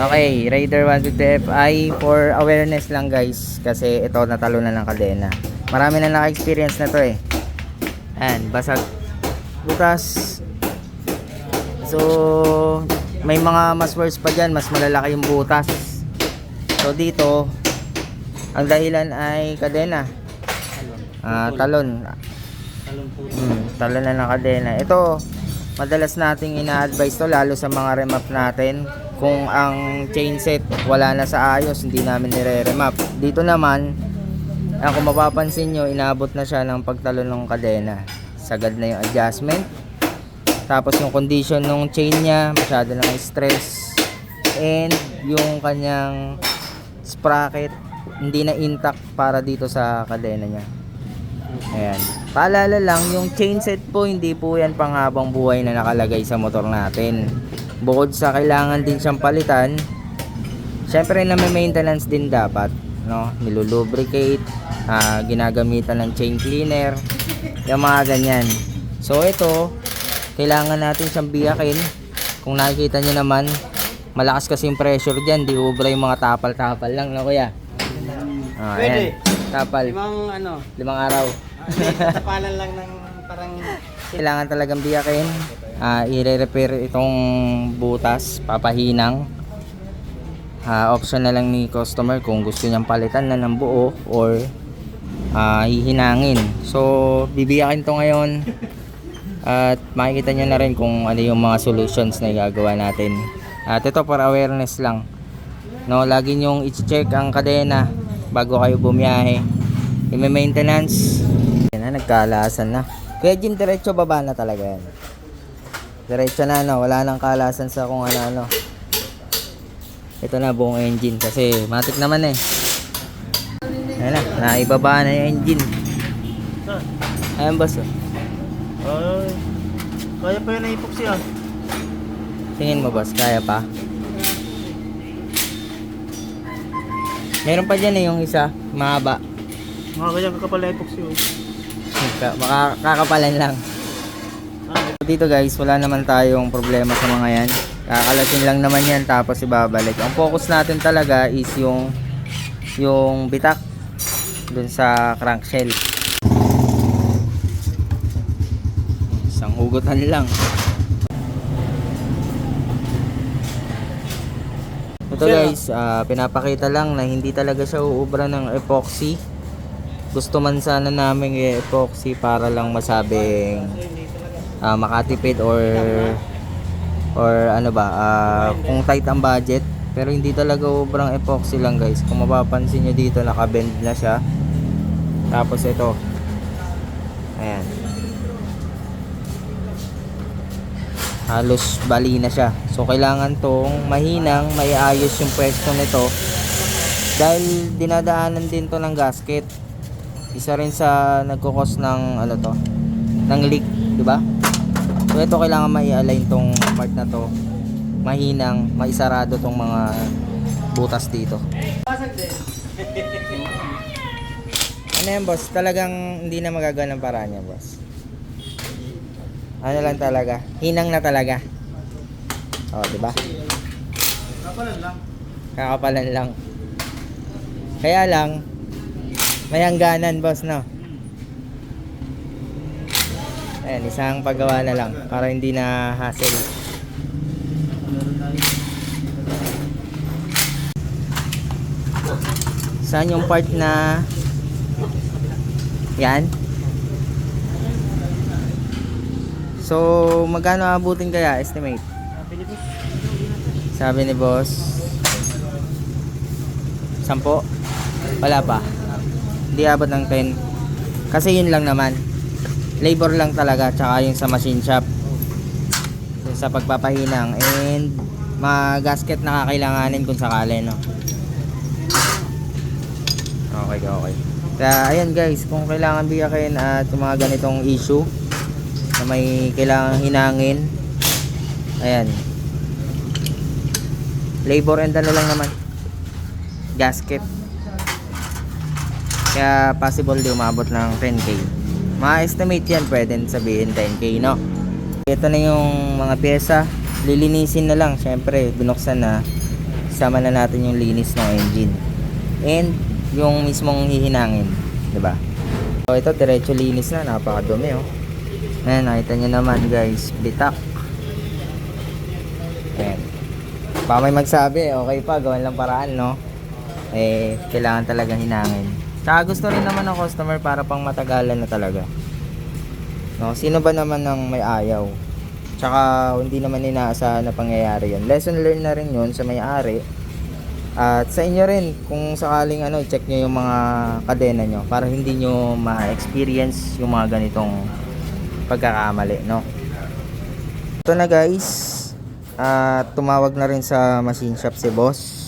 Okay, Raider 150F ay for awareness lang guys kasi ito natalo na ng kadena. Marami na naka-experience na to eh. Ayan, basag butas. So, may mga mas worse pa dyan, mas malalaki yung butas. So dito, ang dahilan ay kadena. Ah, talon. Hmm, talon na ng kadena. Ito, madalas nating ina-advise to lalo sa mga remap natin kung ang chain set wala na sa ayos hindi namin nire-remap. Dito naman ang kung mapapansin nyo inabot na siya ng pagtalon ng kadena. Sagad na yung adjustment. Tapos yung condition ng chain niya masyado na stress. And yung kanyang sprocket hindi na intact para dito sa kadena niya. Ayan. Paalala lang, yung chain set po, hindi po yan panghabang buhay na nakalagay sa motor natin. Bukod sa kailangan din siyang palitan, syempre na may maintenance din dapat. No? Nilulubricate, ah, ginagamitan ng chain cleaner, yung mga ganyan. So ito, kailangan natin siyang biyakin. Kung nakikita nyo naman, malakas kasi yung pressure dyan, di ubra yung mga tapal-tapal lang, no kuya? Ah, Pwede. ayan. Tapal. Limang ano, Limang araw. may tapalan lang ng parang Kailangan talagang biyakin. Ah, i-repair itong butas, papahinang. Ah, option na lang ni customer kung gusto niyang palitan na ng buo or ah, hihinangin. So, bibiyakin to ngayon. At makikita niyo na rin kung ano yung mga solutions na igagawa natin. At ito para awareness lang. No, lagi niyong i-check ang kadena bago kayo bumiyahe. I-maintenance. Yan na, nagkalasan na. Kaya Jim, diretso baba na talaga yan. Diretso na, no? Wala nang kalasan sa kung ano-ano. Ito na, buong engine. Kasi, matik naman eh. Ayan na, naibaba na yung engine. Ayan, boss. oh. Ay. Kaya pa yun na epoxy ah. Tingin mo, boss. Kaya pa? Meron pa dyan eh, yung isa. Mahaba. Mga ganyan kakapal na epoxy oh. Ka- Baka kakapalan lang. Dito guys, wala naman tayong problema sa mga yan. Kakalasin lang naman yan tapos ibabalik. Ang focus natin talaga is yung yung bitak dun sa crankshell. Isang hugutan lang. Ito guys, ah, pinapakita lang na hindi talaga siya uubra ng epoxy. Gusto man sana namin i-epoxy para lang masabing ah, makatipid or or ano ba ah, kung tight ang budget. Pero hindi talaga ubrang epoxy lang guys. Kung mapapansin nyo dito nakabend na siya. Tapos ito. Ayan. Halos bali na siya. So kailangan tong mahinang maiayos yung pwesto nito. Dahil dinadaanan din to ng gasket. Isa rin sa nagkukos ng ano to ng leak di ba so ito kailangan mai-align tong part na to. Mahinang maisarado tong mga butas dito. Ano yan boss? Talagang hindi na magagawa ng paraan yan boss. Ano lang talaga? Hinang na talaga. Oh di ba? Kapalan lang. kakapalan lang. Kaya lang may hangganan boss no ayan isang paggawa na lang para hindi na hassle saan yung part na yan so magkano abutin kaya estimate sabi ni boss Sampo? Wala pa. Hindi abot ng 10. Kasi yun lang naman. Labor lang talaga. Tsaka yung sa machine shop. Yung sa pagpapahinang. And mga gasket na kakailanganin kung sakali, no? Okay, okay. Kaya ayan guys, kung kailangan biyakin at yung mga ganitong issue na may kailangan hinangin, ayan, labor and ano lang naman gasket kaya possible di umabot ng 10k ma-estimate yan pwede sabihin 10k no ito na yung mga pyesa lilinisin na lang syempre binuksan na Sama na natin yung linis ng engine. And yung mismong hihinangin. ba? So ito, diretso linis na. Napakadumi oh. Ayan, nakita nyo naman guys. Bitak. Ayan. Pa may magsabi, okay pa, gawan lang paraan, no? Eh, kailangan talaga hinangin. Tsaka gusto rin naman ng customer para pang matagalan na talaga. No, sino ba naman ang may ayaw? Tsaka hindi naman inaasahan na pangyayari yun. Lesson learned na rin yun sa may-ari. At sa inyo rin, kung sakaling ano, check nyo yung mga kadena nyo para hindi nyo ma-experience yung mga ganitong pagkakamali, no? Ito na guys, at tumawag na rin sa machine shop si boss.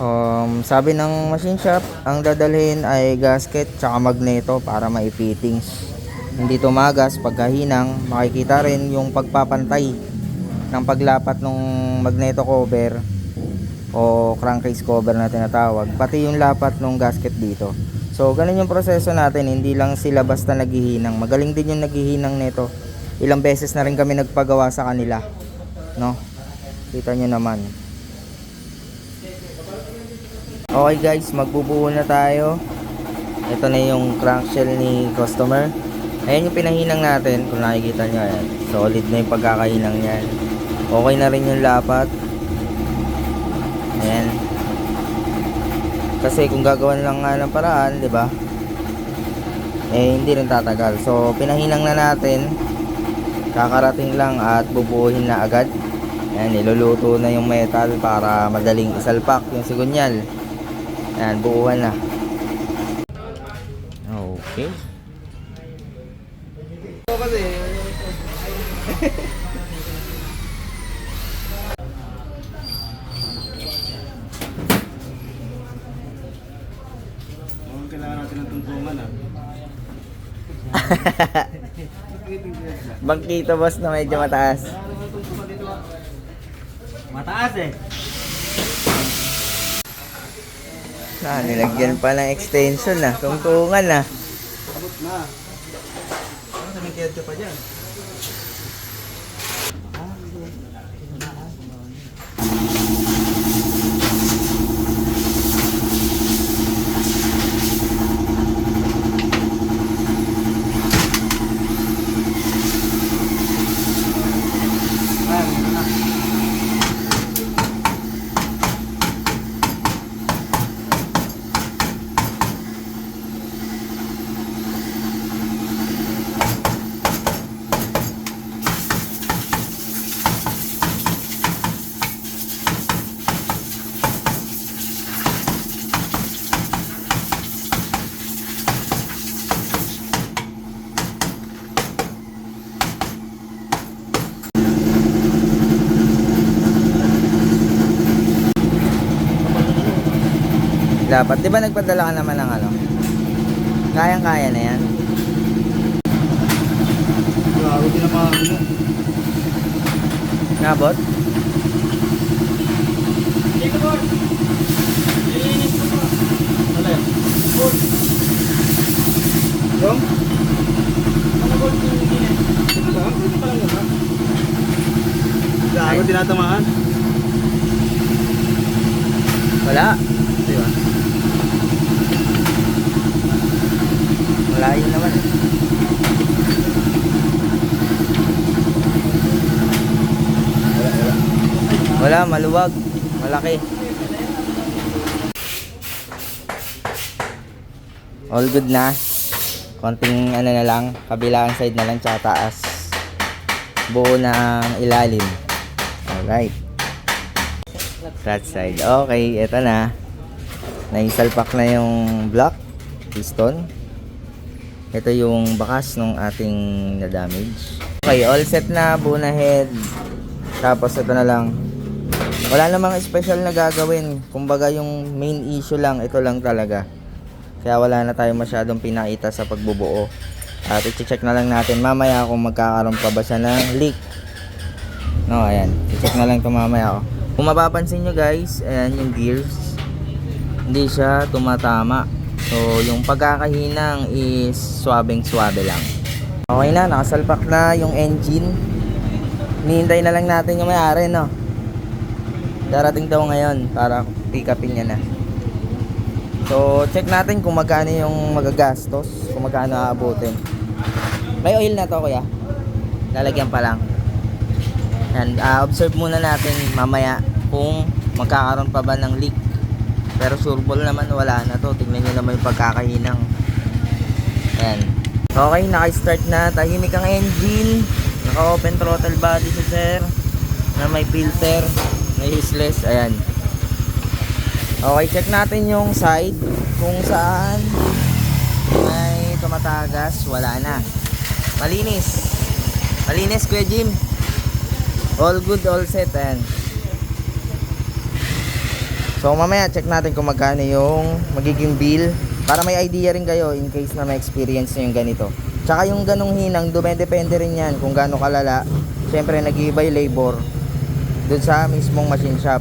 Um, sabi ng machine shop, ang dadalhin ay gasket tsaka magneto para maifittings. Hindi tumagas pagkahinang, makikita rin yung pagpapantay ng paglapat ng magneto cover o crankcase cover na tinatawag, pati yung lapat ng gasket dito. So, ganun yung proseso natin, hindi lang sila basta naghihinang. Magaling din yung naghihinang nito. Ilang beses na rin kami nagpagawa sa kanila. No? Kita nyo naman. Okay guys, magbubuo na tayo. Ito na yung crankshell ni customer. Ayan yung pinahinang natin, kung nakikita nyo. Ayan. Solid na yung pagkakahinang yan. Okay na rin yung lapat. Ayan. Kasi kung gagawin lang nga ng paraan, 'di ba? Eh hindi rin tatagal. So pinahinang na natin. Kakarating lang at bubuuhin na agad. Ayan, niluluto na yung metal para madaling isalpak yung sigunyal. Ayan, buuhan na. Okay. Mukhang kailangan natin ng tungtungan ah. Bangkito boss na medyo mataas. Mataas eh. Ah, nilagyan pa ng extension na. Tungtungan na. Abot na. Ano kiyad ka pa dyan? Ah, Dapat. Di ba nagpadala ka naman ng ano? Kayang-kaya na yan. Grabe din ang mga ano. Nabot? Alin? Gold. Yung? Ano gold yung gilid? Ito lang, ito pa lang yun ha? Gago tinatamaan. Wala. Di ba? Wala yun naman. eh. Wala, wala. Wala, maluwag. Malaki. All good na. Konting ano na lang, kabilang side na lang tsaka taas. Buo ang ilalim. Alright. That side. Okay, eto na. Naisalpak na yung block, piston. Ito yung bakas ng ating na-damage. Okay, all set na, buo na head. Tapos ito na lang. Wala namang special na gagawin. Kumbaga yung main issue lang, ito lang talaga. Kaya wala na tayo masyadong pinakita sa pagbubuo. At i-check na lang natin mamaya kung magkakaroon pa ba siya ng leak. No, ayan. I-check na lang ito mamaya. Oh. Kung mapapansin nyo guys, ayan yung gears. Hindi siya tumatama. So, yung pagkakahinang is swabing swabe lang. Okay na, nakasalpak na yung engine. Nihintay na lang natin yung may-ari, no? Darating daw ngayon para pick upin niya na. So, check natin kung magkano yung magagastos, kung magkano aabutin. May oil na to, kuya. Lalagyan pa lang. And ah, observe muna natin mamaya kung magkakaroon pa ba ng leak. Pero sureball naman wala na to. Tingnan nyo naman yung pagkakahinang. Ayan. Okay, naka-start na. Tahimik ang engine. Naka-open throttle body si sir. Na may filter. May useless. Ayan. Okay, check natin yung side. Kung saan may tumatagas. Wala na. Malinis. Malinis, Kuya Jim. All good, all set. Ayan. So mamaya check natin kung magkano yung magiging bill para may idea rin kayo in case na may experience nyo yung ganito. Tsaka yung ganong hinang, dumedepende rin yan kung gaano kalala. Siyempre nag-iiba labor dun sa mismong machine shop.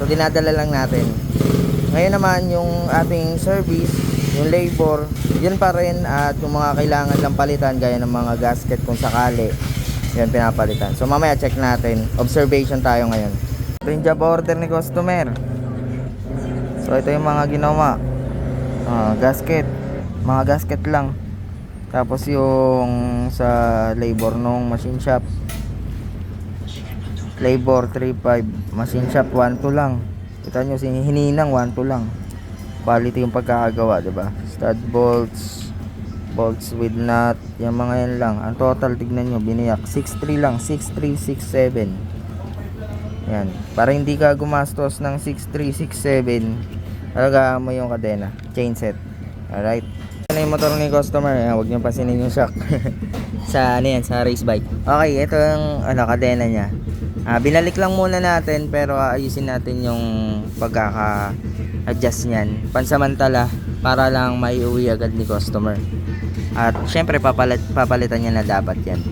So dinadala lang natin. Ngayon naman yung ating service, yung labor, yun pa rin at yung mga kailangan lang palitan gaya ng mga gasket kung sakali. Yan pinapalitan. So mamaya check natin. Observation tayo ngayon. Ito yung job order ni customer. So ito yung mga ginawa. Ah, gasket. Mga gasket lang. Tapos yung sa labor nung machine shop. Labor 3.5. Machine shop 1.2 lang. Kita nyo, hininang 1.2 lang. Quality yung pagkakagawa, ba? Stud bolts, bolts with nut, yung mga yan lang. Ang total, tignan nyo, biniyak. 6.3 lang, 6.367. Yan. Para hindi ka gumastos ng 6.367, alagaan mo yung kadena. Chain set. Alright. Ano yung motor ni customer? Ayan, huwag niyo pasinin yung shock. sa ano yan, sa race bike. Okay, ito yung ano, kadena niya. Ah, binalik lang muna natin pero aayusin natin yung pagkaka-adjust niyan. Pansamantala para lang maiuwi agad ni customer. At syempre papalit, papalitan niya na dapat yan.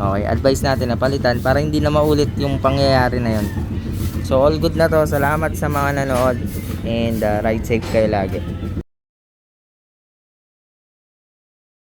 Okay, advice natin na palitan para hindi na maulit yung pangyayari na yun. So all good na to. Salamat sa mga nanood and uh, ride safe kayo lagi.